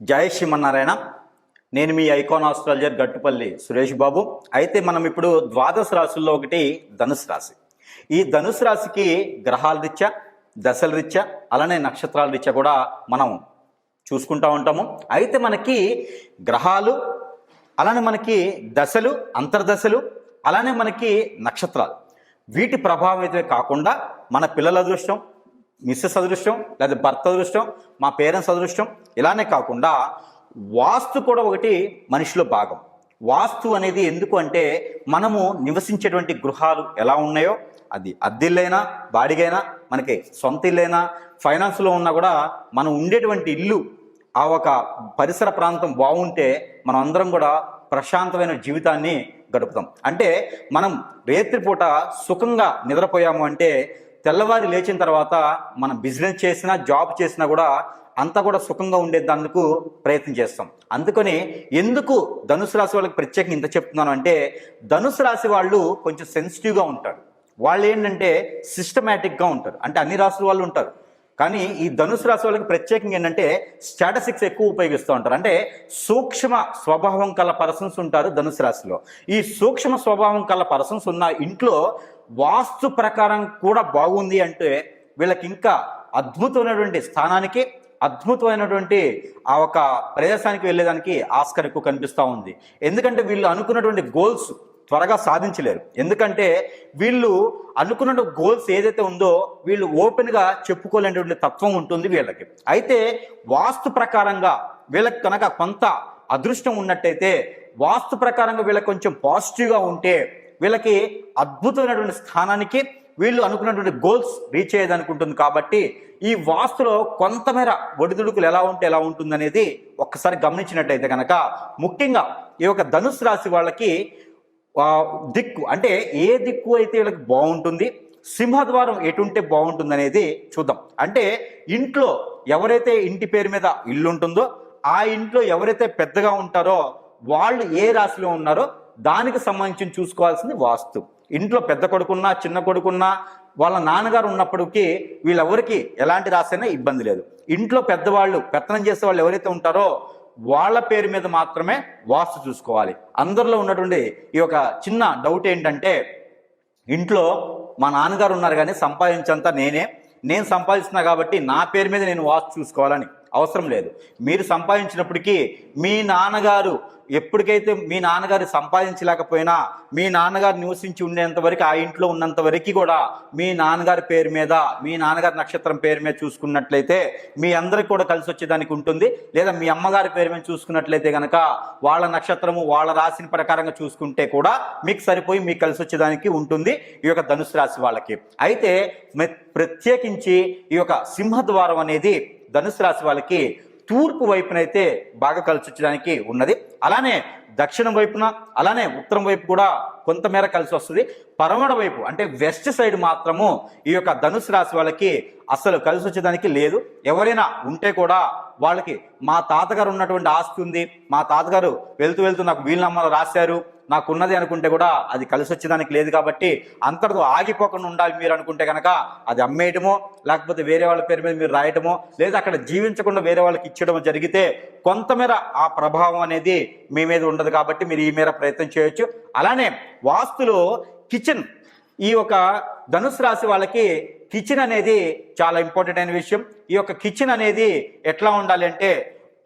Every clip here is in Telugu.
జై శ్రీమన్నారాయణ. నేను మీ ఐకాన్ ఆస్ట్రాలజర్ గట్టుపల్లి సురేష్ బాబు. అయితే మనం ఇప్పుడు ద్వాదశ రాశుల్లో ఒకటి ధనుసు రాశి. ఈ ధనుసు రాశికి గ్రహాల రీత్యా దశల రీత్యా అలానే నక్షత్రాల రీత్యా కూడా మనం చూసుకుంటూ ఉంటాము. అయితే మనకి గ్రహాలు అలానే మనకి దశలు అంతర్దశలు అలానే మనకి నక్షత్రాలు. వీటి ప్రభావం అయితే కాకుండా మన పిల్లల అదృష్టం మిస్సెస్ అదృష్టం లేదా భర్త అదృష్టం మా పేరెంట్స్ అదృష్టం ఇలానే కాకుండా వాస్తు కూడా ఒకటి మనిషిలో భాగం. వాస్తు అనేది ఎందుకు అంటే మనము నివసించేటువంటి గృహాలు ఎలా ఉన్నాయో అది అద్దెల్లైనా బాడిగైనా మనకి సొంత ఇల్లైనా ఫైనాన్స్లో ఉన్నా కూడా మనం ఉండేటువంటి ఇల్లు ఆ ఒక పరిసర ప్రాంతం బాగుంటే మనం అందరం కూడా ప్రశాంతమైన జీవితాన్ని గడుపుతాం. అంటే మనం రేత్రిపూట సుఖంగా నిద్రపోయాము అంటే తెల్లవారి లేచిన తర్వాత మనం బిజినెస్ చేసినా జాబ్ చేసినా కూడా అంతా కూడా సుఖంగా ఉండేందుకు ప్రయత్నం చేస్తాం. అందుకని ఎందుకు ధనుసు రాశి వాళ్ళకి ప్రత్యేకంగా ఇంత చెప్తున్నాను అంటే ధనుసు రాశి వాళ్ళు కొంచెం సెన్సిటివ్గా ఉంటారు. వాళ్ళు ఏంటంటే సిస్టమేటిక్గా ఉంటారు. అంటే అన్ని రాసుల వాళ్ళు ఉంటారు. కానీ ఈ ధనుసు రాశి వాళ్ళకి ప్రత్యేకంగా ఏంటంటే స్టాటసిక్స్ ఎక్కువ ఉపయోగిస్తూ ఉంటారు. అంటే సూక్ష్మ స్వభావం కల పర్సన్స్ ఉంటారు ధనుసు రాశిలో. ఈ సూక్ష్మ స్వభావం కల పర్సన్స్ ఉన్న ఇంట్లో వాస్తు ప్రకారం కూడా బాగుంది అంటే వీళ్ళకి ఇంకా అద్భుతమైనటువంటి స్థానానికి అద్భుతమైనటువంటి ఆ ఒక ప్రదేశానికి వెళ్ళేదానికి ఆస్కర్ ఎక్కువ కనిపిస్తూ ఉంది. ఎందుకంటే వీళ్ళు అనుకున్నటువంటి గోల్స్ త్వరగా సాధించలేరు. ఎందుకంటే వీళ్ళు అనుకున్న గోల్స్ ఏదైతే ఉందో వీళ్ళు ఓపెన్గా చెప్పుకోలేనటువంటి తత్వం ఉంటుంది వీళ్ళకి. అయితే వాస్తు ప్రకారంగా వీళ్ళకి కనుక కొంత అదృష్టం ఉన్నట్టయితే వాస్తు ప్రకారంగా వీళ్ళకి కొంచెం పాజిటివ్గా ఉంటే వీళ్ళకి అద్భుతమైనటువంటి స్థానానికి వీళ్ళు అనుకున్నటువంటి గోల్స్ రీచ్ అయ్యేదనుకుంటుంది ఉంటుంది కాబట్టి ఈ వాస్తులో కొంతమేర ఒడిదుడుకులు ఎలా ఉంటే ఎలా ఉంటుంది అనేది ఒక్కసారి గమనించినట్టయితే కనుక ముఖ్యంగా ఈ యొక్క ధనుసు రాశి వాళ్ళకి దిక్కు అంటే ఏ దిక్కు అయితే వీళ్ళకి బాగుంటుంది సింహద్వారం ఎటుంటే బాగుంటుంది అనేది చూద్దాం. అంటే ఇంట్లో ఎవరైతే ఇంటి పేరు మీద ఇల్లు ఉంటుందో ఆ ఇంట్లో ఎవరైతే పెద్దగా ఉంటారో వాళ్ళు ఏ రాశిలో ఉన్నారో దానికి సంబంధించి చూసుకోవాల్సింది వాస్తు. ఇంట్లో పెద్ద కొడుకున్నా చిన్న కొడుకున్నా వాళ్ళ నాన్నగారు ఉన్నప్పటికీ వీళ్ళెవరికి ఎలాంటి రాసైనా ఇబ్బంది లేదు. ఇంట్లో పెద్దవాళ్ళు పెత్తనం చేసే వాళ్ళు ఎవరైతే ఉంటారో వాళ్ళ పేరు మీద మాత్రమే వాస్తు చూసుకోవాలి. అందరిలో ఉన్నటువంటి ఈ యొక్క చిన్న డౌట్ ఏంటంటే ఇంట్లో మా నాన్నగారు ఉన్నారు కానీ సంపాదించంతా నేనే నేను సంపాదిస్తున్నా కాబట్టి నా పేరు మీద నేను వాస్తు చూసుకోవాలని. అవసరం లేదు. మీరు సంపాదించినప్పటికీ మీ నాన్నగారు ఎప్పటికైతే మీ నాన్నగారు సంపాదించలేకపోయినా మీ నాన్నగారు నివసించి ఉండేంత వరకు ఆ ఇంట్లో ఉన్నంత వరకు కూడా మీ నాన్నగారి పేరు మీద మీ నాన్నగారి నక్షత్రం పేరు మీద చూసుకున్నట్లయితే మీ అందరికి కూడా కలిసి వచ్చేదానికి ఉంటుంది. లేదా మీ అమ్మగారి పేరు మీద చూసుకున్నట్లయితే కనుక వాళ్ళ నక్షత్రము వాళ్ళ రాశిని ప్రకారంగా చూసుకుంటే కూడా మీకు సరిపోయి మీకు కలిసి వచ్చేదానికి ఉంటుంది ఈ యొక్క ధనుసు రాశి వాళ్ళకి. అయితే ప్రత్యేకించి ఈ యొక్క సింహద్వారం అనేది ధనుసు రాశి వాళ్ళకి తూర్పు వైపునైతే బాగా కలిసి వచ్చేదానికి ఉన్నది. అలానే దక్షిణం వైపున అలానే ఉత్తరం వైపు కూడా కొంతమేర కలిసి వస్తుంది పరమడ వైపు అంటే వెస్ట్ సైడ్ మాత్రము ఈ యొక్క ధనుసు రాశి వాళ్ళకి అసలు కలిసి వచ్చేదానికి లేదు. ఎవరైనా ఉంటే కూడా వాళ్ళకి మా తాతగారు ఉన్నటువంటి ఆస్తి ఉంది. మా తాతగారు వెళ్తూ వెళ్తూ నాకు వీలునామాలు రాశారు. నాకు ఉన్నది అనుకుంటే కూడా అది కలిసి వచ్చేదానికి లేదు కాబట్టి అంతటితో ఆగిపోకుండా ఉండాలి మీరు అనుకుంటే కనుక అది అమ్మేయటమో లేకపోతే వేరే వాళ్ళ పేరు మీద మీరు రాయటమో లేదా అక్కడ జీవించకుండా వేరే వాళ్ళకి ఇచ్చడమో జరిగితే కొంతమేర ఆ ప్రభావం అనేది మీ మీద ఉండదు కాబట్టి మీరు ఈ మేర ప్రయత్నం చేయొచ్చు. అలానే వాస్తులో కిచెన్ ఈ యొక్క ధనుసు రాశి వాళ్ళకి కిచెన్ అనేది చాలా ఇంపార్టెంట్ అయిన విషయం. ఈ యొక్క కిచెన్ అనేది ఎట్లా ఉండాలి అంటే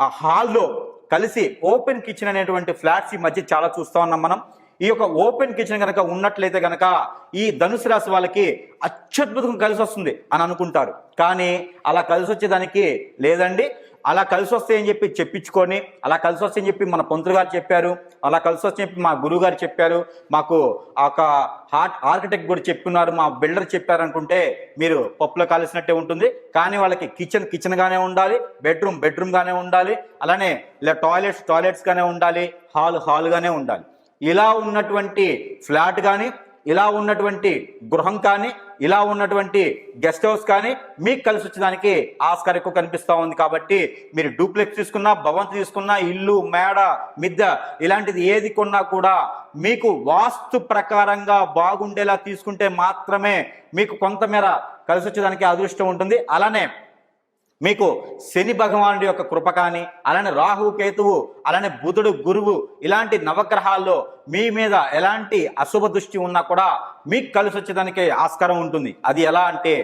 ఆ హాల్లో కలిసి ఓపెన్ కిచెన్ అనేటువంటి ఫ్లాట్స్ ఈ మధ్య చాలా చూస్తా ఉన్నాం మనం. ఈ యొక్క ఓపెన్ కిచెన్ కనుక ఉన్నట్లయితే కనుక ఈ ధనుసు రాశి వాళ్ళకి అత్యద్భుతంగా కలిసి వస్తుంది అని అనుకుంటారు. కానీ అలా కలిసి వచ్చేదానికి లేదండి. అలా కలిసి వస్తాయని చెప్పి చెప్పించుకొని అలా కలిసి వస్తాయని అని చెప్పి మన పంతులు గారు చెప్పారు అలా కలిసి వస్తాయని చెప్పి మా గురువు గారు చెప్పారు మాకు ఒక హార్ట్ ఆర్కిటెక్ట్ కూడా చెప్పున్నారు మా బిల్డర్ చెప్పారు అనుకుంటే మీరు పప్పులో కలిసినట్టే ఉంటుంది. కానీ వాళ్ళకి కిచెన్ కిచెన్గానే ఉండాలి బెడ్రూమ్ బెడ్రూమ్గానే ఉండాలి అలానే ఇలా టాయిలెట్స్ టాయిలెట్స్గానే ఉండాలి హాల్ హాల్గానే ఉండాలి. ఇలా ఉన్నటువంటి ఫ్లాట్ కానీ ఇలా ఉన్నటువంటి గృహం కానీ ఇలా ఉన్నటువంటి గెస్ట్ హౌస్ కానీ మీకు కలిసి వచ్చేదానికి ఆస్కార్ ఎక్కువ కనిపిస్తూ ఉంది కాబట్టి మీరు డూప్లెక్స్ తీసుకున్నా భవంతి తీసుకున్నా ఇల్లు మేడ మిద్దె ఇలాంటిది ఏది కొన్నా కూడా మీకు వాస్తు ప్రకారంగా బాగుండేలా తీసుకుంటే మాత్రమే మీకు కొంతమేర కలిసి వచ్చేదానికి అదృష్టం ఉంటుంది. అలానే మీకు శని భగవానుడి యొక్క కృప కానీ అలానే రాహు కేతువు అలానే బుధుడు గురువు ఇలాంటి నవగ్రహాల్లో మీ మీద ఎలాంటి అశుభ దృష్టి ఉన్నా కూడా మీకు కలిసి వచ్చేదానికి ఆస్కారం ఉంటుంది. అది ఎలా అంటే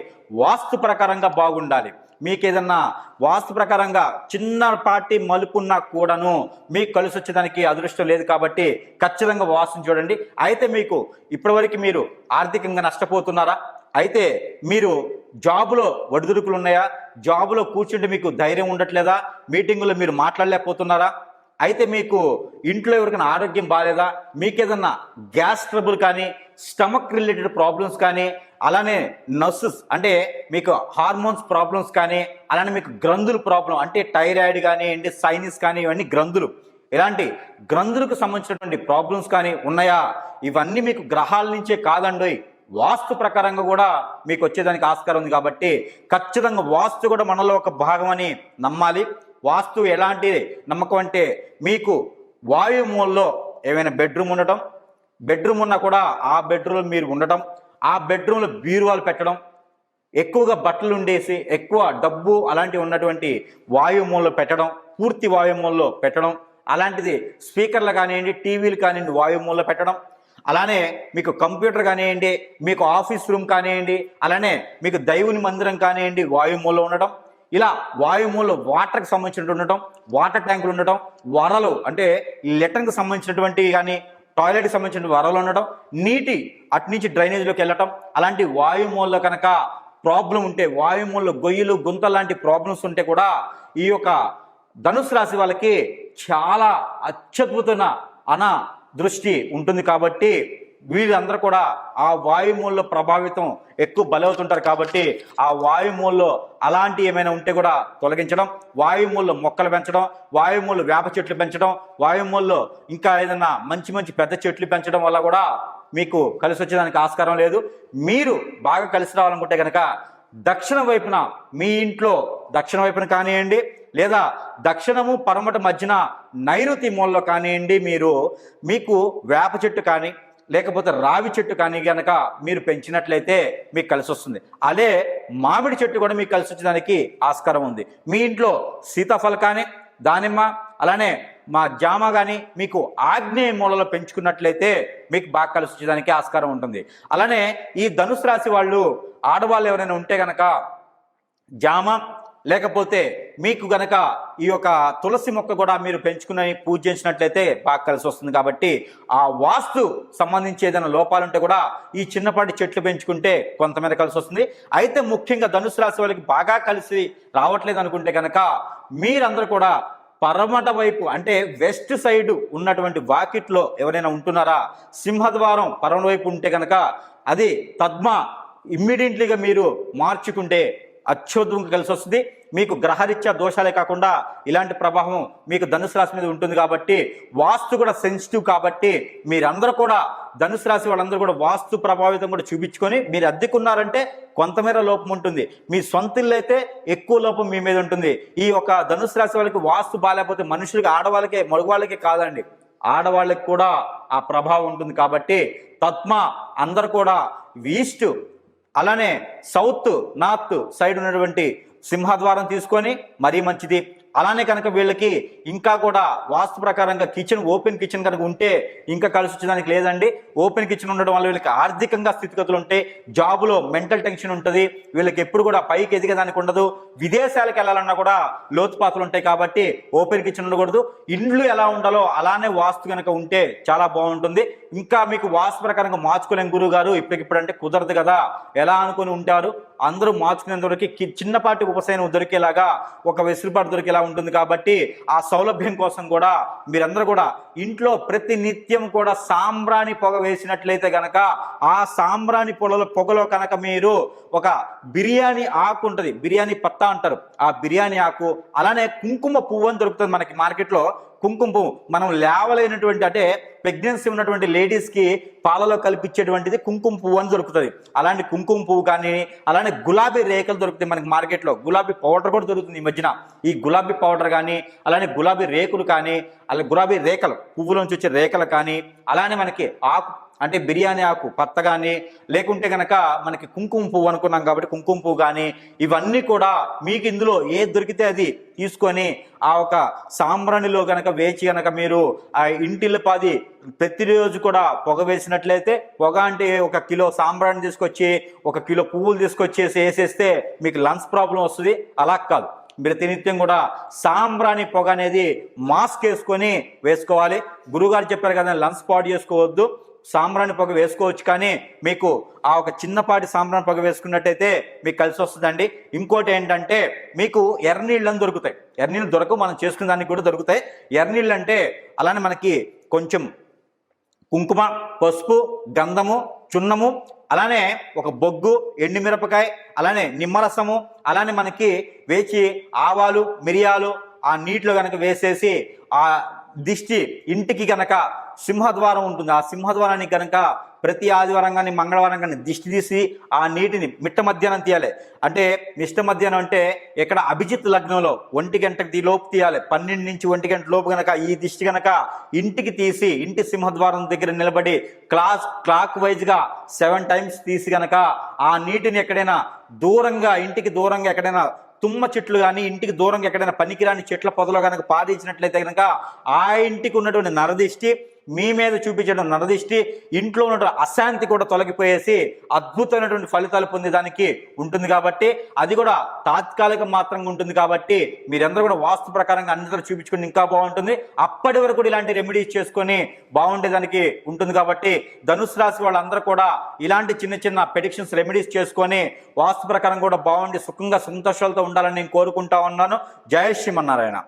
వాస్తు ప్రకారంగా బాగుండాలి. మీకు ఏదన్నా వాస్తు ప్రకారంగా చిన్నపాటి మలుపున్నా కూడాను మీకు కలిసి వచ్చేదానికి అదృష్టం లేదు కాబట్టి ఖచ్చితంగా వాస్తుని చూడండి. అయితే మీకు ఇప్పటివరకు మీరు ఆర్థికంగా నష్టపోతున్నారా? అయితే మీరు జాబులో ఒడిదుడుకులు ఉన్నాయా జాబులో కూర్చుంటే మీకు ధైర్యం ఉండట్లేదా? మీటింగులో మీరు మాట్లాడలేకపోతున్నారా? అయితే మీకు ఇంట్లో ఎవరికైనా ఆరోగ్యం బాగాలేదా? మీకు ఏదన్నా గ్యాస్ ట్రబుల్ కానీ స్టమక్ రిలేటెడ్ ప్రాబ్లమ్స్ కానీ అలానే నర్సెస్ అంటే మీకు హార్మోన్స్ ప్రాబ్లమ్స్ కానీ అలానే మీకు గ్రంథుల ప్రాబ్లం అంటే థైరాయిడ్ కానివ్వండి సైనిస్ కానీ ఇవన్నీ గ్రంథులు. ఇలాంటి గ్రంథులకు సంబంధించినటువంటి ప్రాబ్లమ్స్ కానీ ఉన్నాయా? ఇవన్నీ మీకు గ్రహాల నుంచే కాదండి వాస్తు ప్రకారంగా కూడా మీకు వచ్చేదానికి ఆస్కారం ఉంది కాబట్టి ఖచ్చితంగా వాస్తు కూడా మనలో ఒక భాగం అని నమ్మాలి. వాస్తు ఎలాంటి నమ్మకం అంటే మీకు వాయుమూలలో ఏమైనా బెడ్రూమ్ ఉండటం బెడ్రూమ్ ఉన్నా కూడా ఆ బెడ్రూమ్లో మీరు ఉండటం ఆ బెడ్రూమ్లో బీరువాలు పెట్టడం ఎక్కువగా బట్టలు ఉండేసి ఎక్కువ డబ్బు అలాంటివి ఉన్నటువంటి వాయుమూలలో పెట్టడం పూర్తి వాయుమూలలో పెట్టడం అలాంటిది స్పీకర్లు కానివ్వండి టీవీలు కానివ్వండి వాయుమూలలో పెట్టడం అలానే మీకు కంప్యూటర్ కానివ్వండి మీకు ఆఫీస్ రూమ్ కానివ్వండి అలానే మీకు దైవుని మందిరం కానివ్వండి వాయుమూలం ఉండటం ఇలా వాయుమూల వాటర్కి సంబంధించినట్టు ఉండటం వాటర్ ట్యాంకులు ఉండటం వరలు అంటే లెటర్కి సంబంధించినటువంటి కానీ టాయిలెట్కి సంబంధించిన వరలు ఉండటం నీటి అటు నుంచి డ్రైనేజ్లోకి వెళ్ళటం అలాంటి వాయుమూలలో కనుక ప్రాబ్లం ఉంటే వాయుమూల గొయ్యలు గుంత లాంటి ప్రాబ్లమ్స్ ఉంటే కూడా ఈ యొక్క ధనుసు రాశి వాళ్ళకి చాలా అత్యద్భుతమైన అన దృష్టి ఉంటుంది కాబట్టి వీళ్ళందరూ కూడా ఆ వాయుమూలలో ప్రభావితం ఎక్కువ బలవుతుంటారు కాబట్టి ఆ వాయుమూలలో అలాంటి ఏమైనా ఉంటే కూడా తొలగించడం వాయుమూలలో మొక్కలు పెంచడం వాయుమూలలో వేప చెట్లు పెంచడం వాయుమూలలో ఇంకా ఏదైనా మంచి మంచి పెద్ద చెట్లు పెంచడం వల్ల కూడా మీకు కలిసి వచ్చేదానికి ఆస్కారం లేదు. మీరు బాగా కలిసి రావాలనుకుంటే కనుక దక్షిణ వైపున మీ ఇంట్లో దక్షిణ వైపున కానివ్వండి లేదా దక్షిణము పడమట మధ్యన నైరుతి మూలలో కానివ్వండి మీరు మీకు వేప చెట్టు కానీ లేకపోతే రావి చెట్టు కానీ గనక మీరు పెంచినట్లయితే మీకు కలిసి వస్తుంది. అదే మామిడి చెట్టు కూడా మీకు కలిసి వచ్చేదానికి ఆస్కారం ఉంది. మీ ఇంట్లో సీతాఫల కానీ దానిమ్మ అలానే మా జామ కానీ మీకు ఆగ్నేయ మూలలో పెంచుకున్నట్లయితే మీకు బాగా కలిసి వచ్చేదానికి ఆస్కారం ఉంటుంది. అలానే ఈ ధనుసు రాశి వాళ్ళు ఆడవాళ్ళు ఎవరైనా ఉంటే గనక జామ లేకపోతే మీకు గనక ఈ యొక్క తులసి మొక్క కూడా మీరు పెంచుకుని పూజ చేసినట్లయితే బాగా కలిసి వస్తుంది కాబట్టి ఆ వాస్తు సంబంధించి ఏదైనా లోపాలుంటే కూడా ఈ చిన్నపాటి చెట్లు పెంచుకుంటే కొంతమేర కలిసి వస్తుంది. అయితే ముఖ్యంగా ధనుసు రాశి వాళ్ళకి బాగా కలిసి రావట్లేదు అనుకుంటే కనుక మీరందరూ కూడా పరమట వైపు అంటే వెస్ట్ సైడ్ ఉన్నటువంటి వాకిట్లో ఎవరైనా ఉంటున్నారా? సింహద్వారం పరమ వైపు ఉంటే కనుక అది తద్మ ఇమ్మీడియట్లీగా మీరు మార్చుకుంటే అత్యద్భుతంగా కలిసి వస్తుంది. మీకు గ్రహరీత్యా దోషాలే కాకుండా ఇలాంటి ప్రభావం మీకు ధనుసు రాశి మీద ఉంటుంది కాబట్టి వాస్తు కూడా సెన్సిటివ్ కాబట్టి మీరందరూ కూడా ధనుసు రాశి వాళ్ళందరూ కూడా వాస్తు ప్రభావితం కూడా చూపించుకొని మీరు అద్దెకున్నారంటే కొంతమేర లోపం ఉంటుంది. మీ సొంత ఇల్లు అయితే ఎక్కువ లోపం మీ మీద ఉంటుంది. ఈ యొక్క ధనుసు రాశి వాళ్ళకి వాస్తు బాగాలేకపోతే మనుషులకి ఆడవాళ్ళకే మగవాళ్ళకే కాదండి. ఆడవాళ్ళకి కూడా ఆ ప్రభావం ఉంటుంది కాబట్టి తత్మ అందరు కూడా ఈస్ట్ అలానే సౌత్ నార్త్ సైడ్ ఉన్నటువంటి సింహద్వారం తీసుకొని మరీ మంచిది. అలానే కనుక వీళ్ళకి ఇంకా కూడా వాస్తు ప్రకారంగా కిచెన్ ఓపెన్ కిచెన్ కనుక ఉంటే ఇంకా కలిసి వచ్చేదానికి లేదండి. ఓపెన్ కిచెన్ ఉండడం వల్ల వీళ్ళకి ఆర్థికంగా స్థితిగతులు ఉంటాయి జాబులో మెంటల్ టెన్షన్ ఉంటుంది. వీళ్ళకి ఎప్పుడు కూడా పైకి ఎదిగేదానికి ఉండదు. విదేశాలకు వెళ్ళాలన్నా కూడా లోతుపాతలు ఉంటాయి కాబట్టి ఓపెన్ కిచెన్ ఉండకూడదు. ఇండ్లు ఎలా ఉండాలో అలానే వాస్తు కనుక ఉంటే చాలా బాగుంటుంది. ఇంకా మీకు వాస్తు ప్రకారంగా మార్చుకోలేం గురువు గారు ఇప్పటికిప్పుడు అంటే కుదరదు కదా. ఎలా అనుకుని ఉంటారు? అందరూ మార్చుకునేంతవరకు కి- చిన్నపాటి ఉపశయనం దొరికేలాగా ఒక వెసులుబాటు దొరికేలా ఉంటుంది కాబట్టి ఆ సౌలభ్యం కోసం కూడా మీరందరూ కూడా ఇంట్లో ప్రతి నిత్యం కూడా సాంబ్రాణి పొగ వేసినట్లయితే గనక ఆ సాంబ్రాణి పొగల పొగలో కనుక మీరు ఒక బిర్యానీ ఆకు ఉంటుంది బిర్యానీ పత్తా అంటారు. ఆ బిర్యానీ ఆకు అలానే కుంకుమ పువ్వు అని దొరుకుతుంది మనకి మార్కెట్లో. కుంకుమ పువ్వు మనం లేవలేనటువంటి అంటే ప్రెగ్నెన్సీ ఉన్నటువంటి లేడీస్కి పాలలో కలిపించేటువంటిది కుంకుమ పువ్వు అని దొరుకుతుంది. అలాంటి కుంకుమ పువ్వు కానీ అలానే గులాబీ రేఖలు దొరుకుతాయి మనకి మార్కెట్లో. గులాబీ పౌడర్ కూడా దొరుకుతుంది ఈ మధ్యన. ఈ గులాబీ పౌడర్ కానీ అలానే గులాబీ రేకులు కానీ అలా గులాబీ రేఖలు పువ్వులోంచి వచ్చే రేఖలు కానీ అలానే మనకి ఆకు అంటే బిర్యానీ ఆకు పత్త కానీ లేకుంటే కనుక మనకి కుంకుమ పువ్వు అనుకున్నాం కాబట్టి కుంకుమ పువ్వు కానీ ఇవన్నీ కూడా మీకు ఇందులో ఏది దొరికితే అది తీసుకొని ఆ ఒక సాంబ్రాణిలో కనుక వేచి కనుక మీరు ఆ ఇంటిల్లిపాది ప్రతిరోజు కూడా పొగ వేసినట్లయితే పొగ అంటే ఒక కిలో సాంబ్రాణి తీసుకొచ్చి ఒక కిలో పువ్వులు తీసుకొచ్చేసి వేసేస్తే మీకు లంగ్స్ ప్రాబ్లం వస్తుంది. అలా కాదు. ప్రతినిత్యం కూడా సాంబ్రాణి పొగ అనేది మాస్క్ వేసుకొని వేసుకోవాలి. గురుగారు చెప్పారు కదా లంగ్స్ పాడు చేసుకోవద్దు. సాంబ్రాణి పొగ వేసుకోవచ్చు కానీ మీకు ఆ ఒక చిన్నపాటి సాంబ్రాణి పొగ వేసుకున్నట్టయితే మీకు కలిసి వస్తుందండి. ఇంకోటి ఏంటంటే మీకు ఎర్రనీళ్ళని దొరుకుతాయి. ఎర్రనీళ్ళు దొరకవు మనం చేసుకునే దానికి కూడా దొరుకుతాయి. ఎర్రనీళ్ళు అంటే అలానే మనకి కొంచెం కుంకుమ పసుపు గంధము చున్నము అలానే ఒక బొగ్గు ఎండుమిరపకాయ అలానే నిమ్మరసము అలానే మనకి వేచి ఆవాలు మిరియాలు ఆ నీటిలో కనుక వేసేసి ఆ దిష్టి ఇంటికి గనక సింహద్వారం ఉంటుంది. ఆ సింహద్వారానికి కనుక ప్రతి ఆదివారం కానీ మంగళవారం కానీ దిష్టి తీసి ఆ నీటిని మిట్ట మధ్యాహ్నం తీయాలి. అంటే మిష్ట మధ్యాహ్నం అంటే ఇక్కడ అభిజిత్ లగ్నంలో ఒంటి గంటకి లోపు తీయాలి. పన్నెండు నుంచి ఒంటి గంట లోపు గనక ఈ దిష్టి గనక ఇంటికి తీసి ఇంటి సింహద్వారం దగ్గర నిలబడి క్లాస్ క్లాక్ వైజ్గా సెవెన్ టైమ్స్ తీసి గనక ఆ నీటిని ఎక్కడైనా దూరంగా ఇంటికి దూరంగా ఎక్కడైనా తుమ్మ చెట్లు కానీ ఇంటికి దూరంగా ఎక్కడైనా పనికిరాని చెట్ల పొదలో కనుక పాదించినట్లయితే కనుక ఆ ఇంటికి ఉన్నటువంటి నరదిష్టి మీ మీద చూపించడం నరదిష్టి ఇంట్లో ఉన్నటువంటి అశాంతి కూడా తొలగిపోయేసి అద్భుతమైనటువంటి ఫలితాలు పొందేదానికి ఉంటుంది కాబట్టి అది కూడా తాత్కాలిక మాత్రంగా ఉంటుంది కాబట్టి మీరందరూ కూడా వాస్తు ప్రకారంగా అందరూ చూపించుకుని ఇంకా బాగుంటుంది. అప్పటి వరకు కూడా ఇలాంటి రెమెడీస్ చేసుకొని బాగుండేదానికి ఉంటుంది కాబట్టి ధనుసు రాశి వాళ్ళందరూ కూడా ఇలాంటి చిన్న చిన్న పెడిక్షన్స్ రెమెడీస్ చేసుకొని వాస్తు ప్రకారం కూడా బాగుండి సుఖంగా సంతోషాలతో ఉండాలని నేను కోరుకుంటా ఉన్నాను. జయ శ్రీమన్నారాయణ.